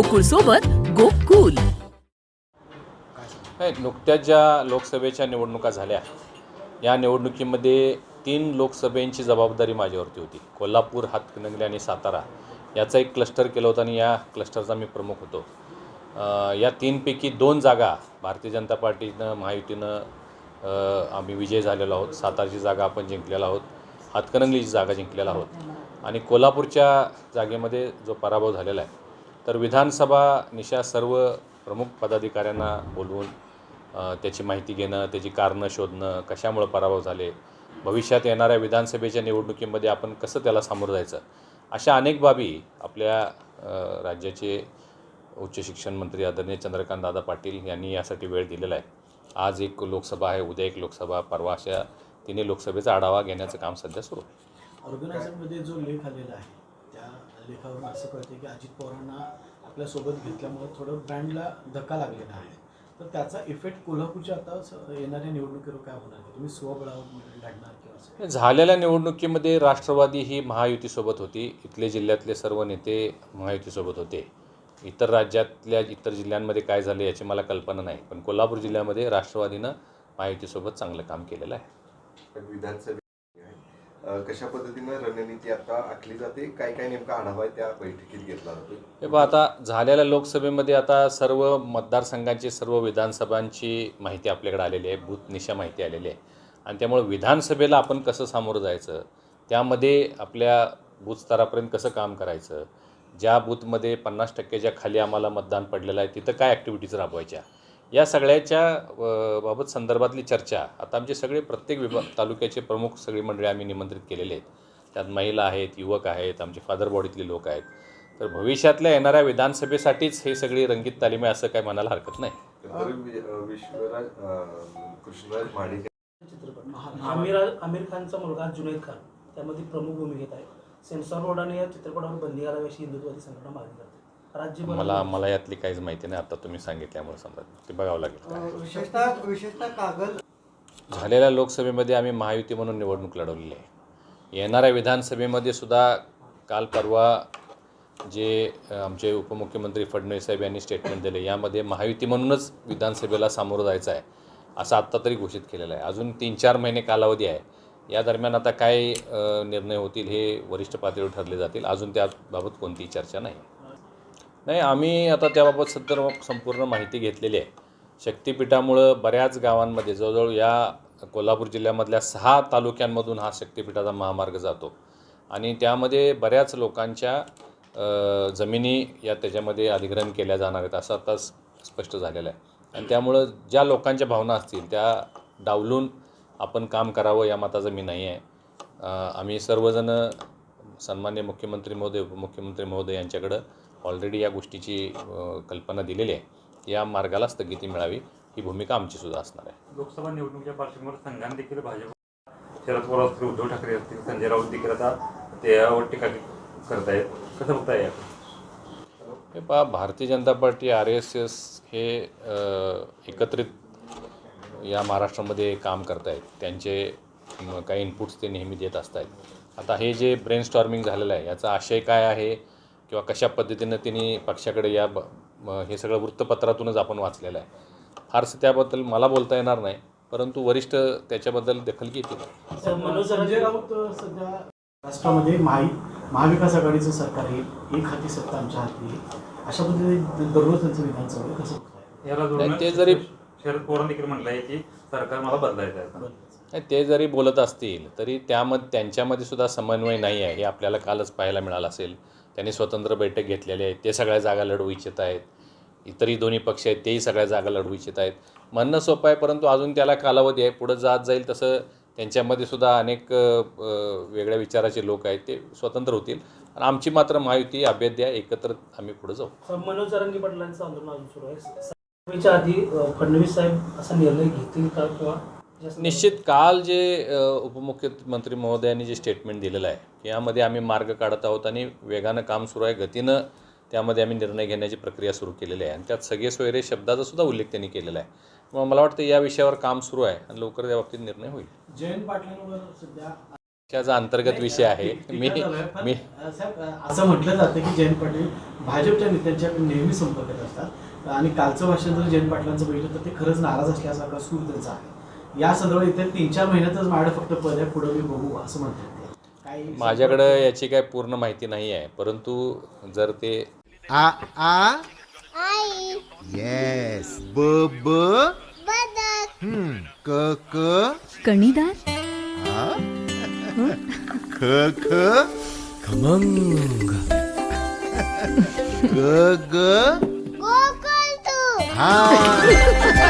गोकुळ सोबत गोकुल नुकत्याच ज्या लोकसभेच्या निवडणुका झाल्या या निवडणुकीमध्ये तीन लोकसभेंची जबाबदारी माझ्यावरती होती. कोल्हापूर हातकणंगले आणि सातारा. याचा एक क्लस्टर केलं होतं आणि या क्लस्टरचा मी प्रमुख होतो. या तीनपैकी दोन जागा भारतीय जनता पार्टीनं महायुतीनं आम्ही विजय झालेलो आहोत. सातारची जागा आपण जिंकलेला आहोत. हातकणंगलीची जागा जिंकलेला आहोत. आणि कोल्हापूरच्या जागेमध्ये जो पराभव झालेला आहे तर विधानसभा निशा सर्व प्रमुख पदाधिकाऱ्यांना बोलवून त्याची माहिती घेणं त्याची कारणं शोधणं कशामुळं पराभव झाले भविष्यात येणाऱ्या विधानसभेच्या निवडणुकीमध्ये आपण कसं त्याला सामोरं जायचं अशा अनेक बाबी आपल्या राज्याचे उच्च शिक्षण मंत्री आदरणीय चंद्रकांत दादा पाटील यांनी यासाठी वेळ दिलेला आहे. आज एक लोकसभा आहे उद्या एक लोकसभा परवा अशा तिन्ही लोकसभेचा आढावा घेण्याचं काम सध्या सुरू आहे. ऑर्गनायझरमध्ये जो लेख आलेला आहे लेखावरून असं कळते की अजित पवारांना आपल्यासोबत घेतल्यामुळे थोडं ब्रँडला धक्का लागलेला आहे. तर त्याचा इफेक्ट कोल्हापूरच्या आता येणाऱ्या निवडणुकीवर काय होणार आहे? तुम्ही स्वबळावर लढणार किंवा असं झालेल्या निवडणुकीमध्ये राष्ट्रवादी ही महायुतीसोबत होती. इथले जिल्ह्यातले सर्व नेते महायुतीसोबत होते. इतर राज्यातल्या इतर जिल्ह्यांमध्ये काय झालं याची मला कल्पना नाही. पण कोल्हापूर जिल्ह्यामध्ये राष्ट्रवादीनं महायुतीसोबत चांगलं काम केलेलं आहे. पण विधानसभे कशा पद्धतीनं रणनीती आता आखली जाते? काय काय नेमका आढावा आहे त्या बैठकीत घेतला जातो हे पहा आता झालेल्या लोकसभेमध्ये आता सर्व मतदारसंघांची सर्व विधानसभांची माहिती आपल्याकडे आलेली आहे बूथनिशा माहिती आलेली आहे. आणि त्यामुळे विधानसभेला आपण कसं सामोरं जायचं? त्यामध्ये आपल्या बूथस्तरापर्यंत कसं काम करायचं? ज्या बूथमध्ये पन्नास टक्क्याच्या खाली आम्हाला मतदान पडलेलं आहे तिथं काय ॲक्टिव्हिटीज राबवायच्या? या सगळ्याच्या बाबत संदर्भातली चर्चा. आता आमचे सगळे प्रत्येक विभाग तालुक्याचे प्रमुख सगळी मंडळी आम्ही निमंत्रित केलेले आहेत. त्यात महिला आहेत युवक आहेत आमचे फादर बॉडीतले लोक आहेत. तर भविष्यातल्या येणाऱ्या विधानसभेसाठीच हे सगळी रंगीत तालीम आहे असं काय म्हणायला हरकत नाही? आमिर आमिर खानचा मुलगा जुनैद खान त्यामध्ये प्रमुख भूमिकेत आहे. सेन्सॉर बोर्डाने या चित्रपटावर बंदी घालावी अशी हिंदुत्वादी संघटना मागणी करते राज्यभर मला मला यातली काहीच माहिती नाही. आता तुम्ही सांगितल्यामुळे समजा ते बघावं लागेल. विशेषतः विशेषतः कागद झालेल्या लोकसभेमध्ये आम्ही महायुती म्हणून निवडणूक लढवलेली आहे. येणाऱ्या विधानसभेमध्ये सुद्धा काल परवा जे आमचे उपमुख्यमंत्री फडणवीस साहेब यांनी स्टेटमेंट दिले. यामध्ये महायुती म्हणूनच विधानसभेला सामोरं जायचं आहे असं आत्ता तरी घोषित केलेलं आहे. अजून तीन चार महिने कालावधी आहे. या दरम्यान आता काय निर्णय होतील हे वरिष्ठ पातळीवर ठरले जातील. अजून त्याबाबत कोणतीही चर्चा नाही. नाही आम्ही आता त्याबाबत सत्तर संपूर्ण माहिती घेतलेली आहे. शक्तिपीठामुळं बऱ्याच गावांमध्ये जवळजवळ या कोल्हापूर जिल्ह्यामधल्या सहा तालुक्यांमधून हा शक्तिपीठाचा महामार्ग जातो. आणि त्यामध्ये बऱ्याच लोकांच्या जमिनी या त्याच्यामध्ये अधिग्रहण केल्या जाणार आहेत असं आता स्पष्ट झालेलं आहे. आणि त्यामुळं ज्या लोकांच्या भावना असतील त्या डावलून आपण काम करावं या मताचं मी नाही आहे. आम्ही सर्वजण सन्मान्य मुख्यमंत्री महोदय उपमुख्यमंत्री महोदय यांच्याकडं ऑलरेडी या गोष्टीची कल्पना दिलेली आहे. या मार्गाला स्थगिती मिळावी ही भूमिका आमची सुद्धा असणार आहे. लोकसभा निवडणुकीच्या पार्श्वभूमीवर संघाने देखील भाजप शरद पवार असतील उद्धव ठाकरे असतील संजय राऊत देखील आता त्यावर टीका करतायत. कसं बघताय हे पहा Bharatiya Janata party R S S हे एकत्रित या महाराष्ट्रामध्ये काम करत आहेत त्यांचे काही इनपुट्स ते नेहमी देत असत आहेत आता हे जे ब्रेन स्टॉर्मिंग झालेलं आहे याचा आशय काय आहे? किंवा कशा पद्धतीनं त्यांनी पक्षाकडे या ब- हे सगळं वृत्तपत्रातूनच आपण वाचलेलं आहे. फारसं त्याबद्दल मला बोलता येणार नाही परंतु वरिष्ठ त्याच्याबद्दल दखल घेतील. मनोज संजय राऊत सध्या राष्ट्रामध्ये महाई महाविकास आघाडीचं सरकार आहे एक हाती सत्ता आमच्या हाती आहे. अशा पद्धतीने दररोज त्यांचं विधान चालू कसं ते जरी- शरद पवारांनी देखील म्हटलंय की सरकार मला बदलायचं आहे. आता. नाही ते जरी बोलत असतील तरी त्यामध्ये त्यांच्यामध्ये सुद्धा समन्वय नाही आहे हे आपल्याला कालच पाहायला मिळालं असेल. त्यांनी स्वतंत्र बैठक घेतलेली आहे. ते सगळ्या जागा लढवू इच्छित आहेत. इतरही दोन्ही पक्ष आहेत तेही सगळ्या जागा लढवू इच्छित आहेत. म्हणणं सोपं आहे परंतु अजून त्याला कालावधी आहे. पुढं जात जाईल तसं त्यांच्यामध्ये सुद्धा अनेक वेगळ्या विचाराचे लोक आहेत. ते स्वतंत्र होतील. आणि आमची मात्र महायुती अभेद्य एकत्र आम्ही पुढे जाऊ. मनोज जरांगे पाटलांचं आंदोलन अजून सुरू आहे. आधी फडणवीस साहेब असा निर्णय घेतील का किंवा निश्चित काल जे उपमुख्यमंत्री महोदयांनी जे स्टेटमेंट दिलेलं आहे यामध्ये आम्ही मार्ग काढत आहोत आणि वेगानं काम सुरू आहे गतीनं त्यामध्ये आम्ही निर्णय घेण्याची प्रक्रिया सुरू केलेली आहे. आणि त्यात सगळे सोयरे शब्दाचा सुद्धा उल्लेख त्यांनी केलेला आहे. मग मला वाटतं या विषयावर काम सुरू आहे आणि लवकर त्या बाबतीत निर्णय होईल. जयंत पाटलांवर सध्या त्याचा अंतर्गत विषय आहे. मी मी असं म्हटलं जातं की जयंत पाटील भाजपच्या नेत्यांच्या नेहमी संपर्कात असतात. आणि कालचं भाषण जर जयंत पाटलांचं बघितलं तर ते खरंच नाराज असल्यासारखा सूर त्यांचा आहे. या संदर्भात इथे तीन चार महिन्यातच माझ्याकडे फक्त पद आहे पुढे मी बघू असं म्हणतात ते. काही माझ्याकडं याची काय पूर्ण माहिती नाही आहे परंतु जर ते आ आ? येस ब ब? हम्म, क क? कणीदार? ख ख? खमंग. ग ग? हा.